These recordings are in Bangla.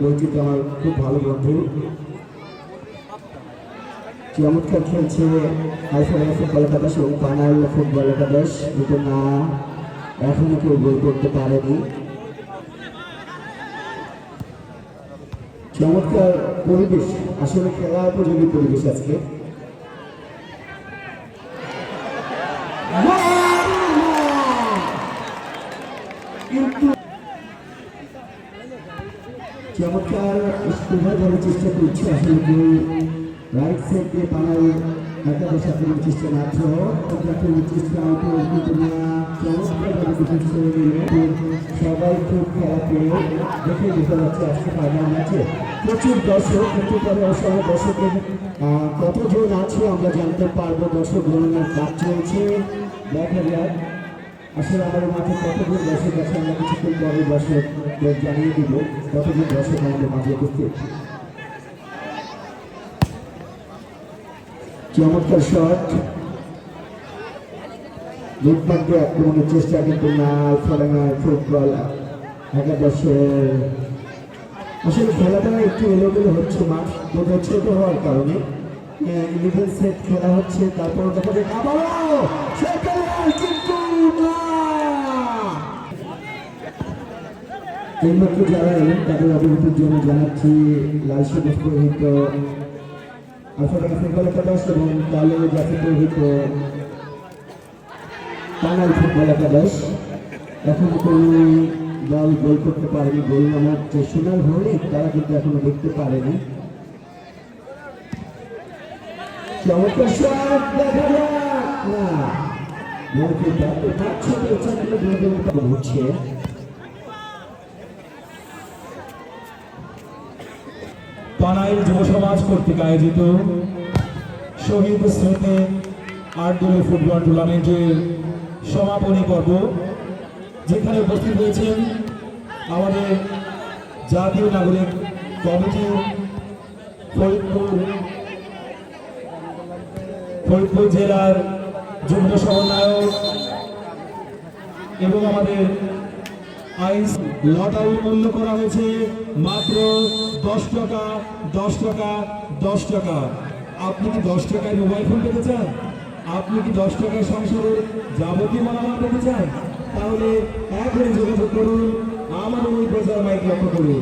পরিচিত আমার খুব ভালো চমৎকার খেলছে একাদশ এবং ফাইনাল ফুটবল একাদশ দুটো না, এখনও কেউ গোল করতে পারেনি। চমৎকার পরিবেশ, আসলে খেলা উপযোগী পরিবেশ আজকে। চমৎকার স্কুভার করার চেষ্টা করছে আসলে কেউ রাইট সাইড দিয়ে পানাল একাদশ আক্রমণের চেষ্টা চেষ্টা না করে নিলেন সবাই প্রচুর দর্শক কিন্তু পরে অসংখ্য দর্শকের আছে আমরা জানতে পারব। দর্শক গণনার কাজ চলছে। দেখা যাক। আসলে আমাদের মাঠে কতজন দর্শক আছে আমরা কিছুক্ষণ পরে দর্শকদের জানিয়ে দিব, কতজন দর্শক আমাদের মাঝে উপস্থিত। চমৎকার শট লুটপাটকে আক্রমণের চেষ্টা কিন্তু না ফরেনা ফুটবল একাদশের। আসলে খেলাটা একটু এলোমেলো হচ্ছে মাঠ বোধ ছোট হওয়ার কারণে। ইলেভেন সেট খেলা হচ্ছে, তারপর দেখা যায় আবারও কিন্তু না এইমাত্র যারা এলেন, তাদের অবগতির জন্য জানাচ্ছি। লাল সবুজ প্রহিত আফ্রিকা ফুটবল একাদশ এবং কালো জাতি প্রহিত, টাঙ্গাইল ফুটবল একাদশ। এখনও কোনো দল গোল করতে পারেনি, গোল নামক যে সোনাল হরিণ তারা কিন্তু এখনও দেখতে পারেনি। চমৎকার গোলকিপার হচ্ছে পানাইল যুব সমাজ কর্তৃক আয়োজিত শহীদ স্মৃতি দলীয় ফুটবল টুর্নামেন্টের সমাপনী পর্ব, যেখানে উপস্থিত হয়েছেন আমাদের জাতীয় নাগরিক কমিটি ফরিদপুর ফরিদপুর জেলার যুগ্ম সমন্বয়ক এবং আমাদের আইস লটারি মূল্য করা হয়েছে মাত্র দশ টাকা দশ টাকা দশ টাকা। আপনি কি দশ টাকায় মোবাইল ফোন পেতে চান? আপনি কি দশ টাকায় সংসারের যাবতীয় মালামাল পেতে চান? তাহলে এখনই যোগাযোগ করুন, আমার ওই প্রচার মাইক লক্ষ্য করুন।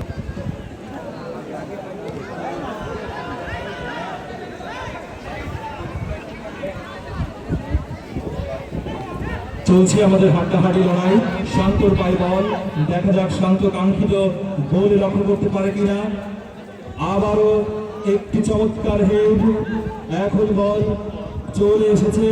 চলছে আমাদের হাড্ডাহাড্ডি লড়াই। শান্তর পাই বল। দেখা যাক শান্ত কাঙ্ক্ষিত গোল লক্ষ্য করতে পারে কিনা। আবারও একটি চমৎকার হেড। এখন বল চলে এসেছে।